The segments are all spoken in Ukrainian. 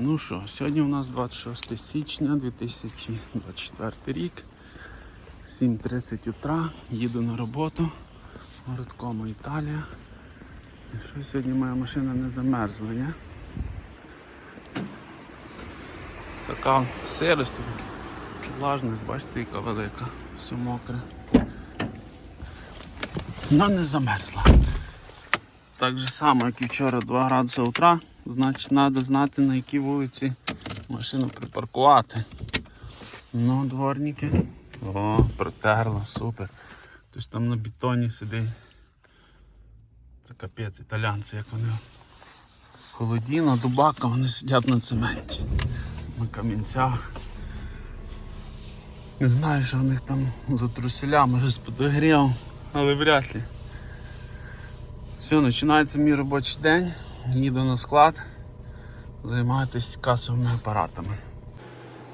Ну що, сьогодні у нас 26 січня 2024 рік. 7.30 утра. Їду на роботу. Городкома Італія. І що сьогодні моя машина не замерзла, ні? Така сирость, влажність, бачите, яка велика, все мокре. Ну не замерзла. Так же само, як і вчора 2 градуси утра, значить треба знати на якій вулиці машину припаркувати. Ну, дворники. О, протерло, супер. Хтось там на бетоні сидить. Це капець, італянці, як вони. Холодіно, дубака, вони сидять на цементі. На камінцях. Не знаю, що в них там за труселями щось подогрів, але вряд ли. Все, починається мій робочий день. Їду на склад займатися касовими апаратами.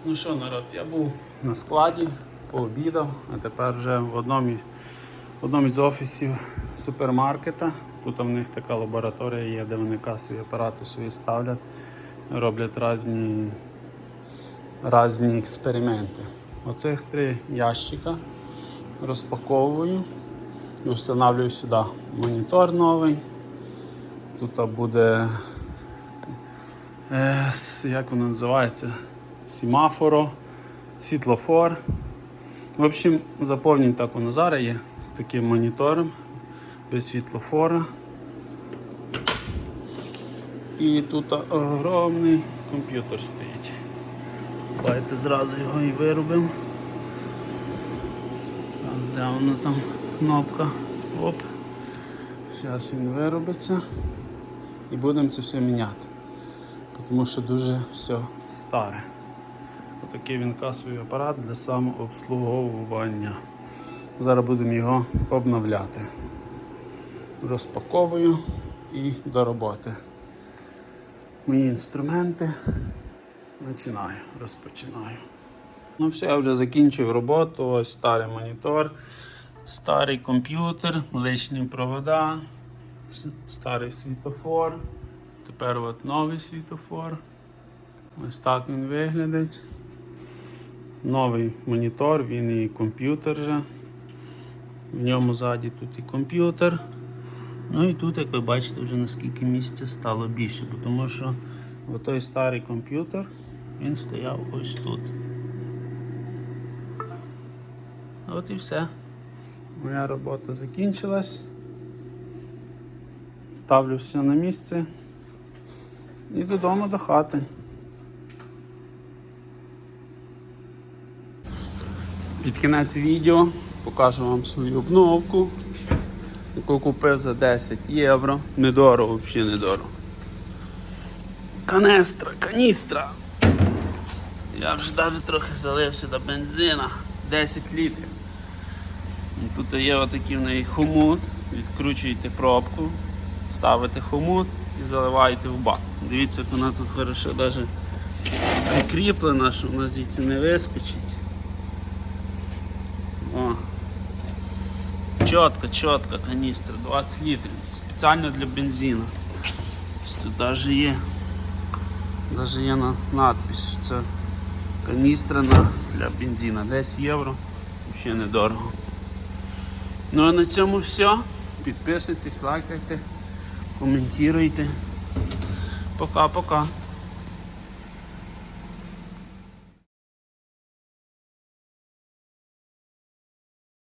Ну що, народ, я був на складі, пообідав, а тепер вже в одному, в одному з офісів супермаркета. Тут в них така лабораторія є, де вони касові апарати свої ставлять, роблять різні, різні експерименти. Оцих три ящика розпаковую і встановлюю сюди монітор новий. Тут буде, е, як воно називається, семафоро, світлофор. В общем, заповнюю так воно зараз є з таким монітором, без світлофора. І тут огромний комп'ютер стоїть. Давайте зразу його і виробимо. Де вона там кнопка? Оп. Зараз він виробиться і будемо це все міняти. Тому що дуже все старе. Отакий він касовий апарат для самообслуговування. Зараз будемо його обновляти. Розпаковую і до роботи. Мої інструменти. Починаю, розпочинаю. Ну все, я вже закінчив роботу. Ось старий монітор, старий комп'ютер, лишні провода, старий світофор. Тепер от новий світофор. Ось так він виглядить. Новий монітор, він і комп'ютер вже. В ньому ззаді тут і комп'ютер. Ну і тут, як ви бачите, вже наскільки місця стало більше, тому що той старий комп'ютер він стояв ось тут. От і все. Моя робота закінчилась. Ставлю все на місце і додому до хати. Під кінець відео покажу вам свою обновку, яку купив за 10 євро. Недорого, взагалі недорого. Канестра, каністра. Я вже навіть трохи залив сюди бензина. 10 літрів. Тут є отакий в неї хомут. Відкручуєте пробку, ставите хомут і заливаєте в бак. Дивіться, як вона тут хорошо навіть прикріплена, що вона звідси не вискочить. О. Чітко, чітко каністра, 20 літрів. Спеціально для бензину. Тут навіть є, навіть є надпис, що це каністра для бензина. 10 євро. Взагалі недорого. Ну а на цьому все. Підписуйтесь, лайкайте, коментуйте. Пока-пока.